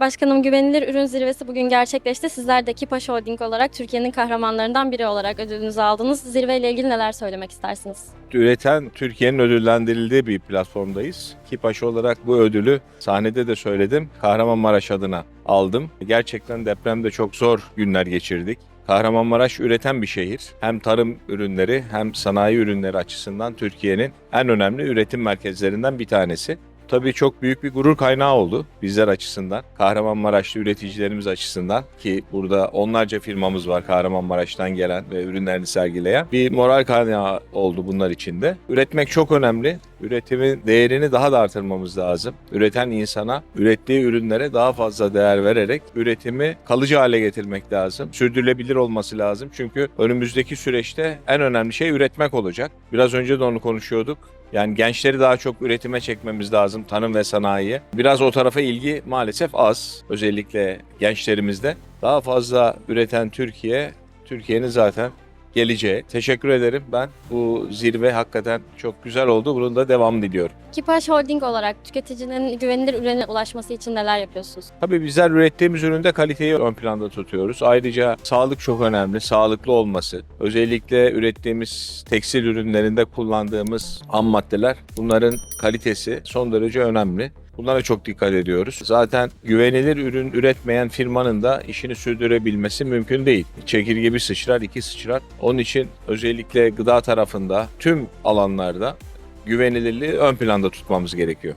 Başkanım güvenilir ürün zirvesi bugün gerçekleşti. Sizler de Kipaş Holding olarak Türkiye'nin kahramanlarından biri olarak ödülünüzü aldınız. Zirveyle ilgili neler söylemek istersiniz? Üreten Türkiye'nin ödüllendirildiği bir platformdayız. Kipaş olarak bu ödülü sahnede de söyledim. Kahramanmaraş adına aldım. Gerçekten depremde çok zor günler geçirdik. Kahramanmaraş üreten bir şehir. Hem tarım ürünleri hem sanayi ürünleri açısından Türkiye'nin en önemli üretim merkezlerinden bir tanesi. Tabii çok büyük bir gurur kaynağı oldu bizler açısından. Kahramanmaraşlı üreticilerimiz açısından ki burada onlarca firmamız var Kahramanmaraş'tan gelen ve ürünlerini sergileyen. Bir moral kaynağı oldu bunlar için de. Üretmek çok önemli. Üretimin değerini daha da artırmamız lazım. Üreten insana, ürettiği ürünlere daha fazla değer vererek üretimi kalıcı hale getirmek lazım. Sürdürülebilir olması lazım. Çünkü önümüzdeki süreçte en önemli şey üretmek olacak. Biraz önce de onu konuşuyorduk. Yani gençleri daha çok üretime çekmemiz lazım, tanım ve sanayiye. Biraz o tarafa ilgi maalesef az, özellikle gençlerimizde. Daha fazla üreten Türkiye, Türkiye'nin zaten geleceği. Teşekkür ederim ben. Bu zirve hakikaten çok güzel oldu. Bunun da devamını diliyorum. Kipaş Holding olarak tüketicinin güvenilir ürüne ulaşması için neler yapıyorsunuz? Tabii bizler ürettiğimiz üründe kaliteyi ön planda tutuyoruz. Ayrıca sağlık çok önemli, sağlıklı olması. Özellikle ürettiğimiz tekstil ürünlerinde kullandığımız ham maddeler, bunların kalitesi son derece önemli. Bunlara çok dikkat ediyoruz. Zaten güvenilir ürün üretmeyen firmanın da işini sürdürebilmesi mümkün değil. Çekirge bir sıçrar, iki sıçrar. Onun için özellikle gıda tarafında tüm alanlarda güvenilirliği ön planda tutmamız gerekiyor.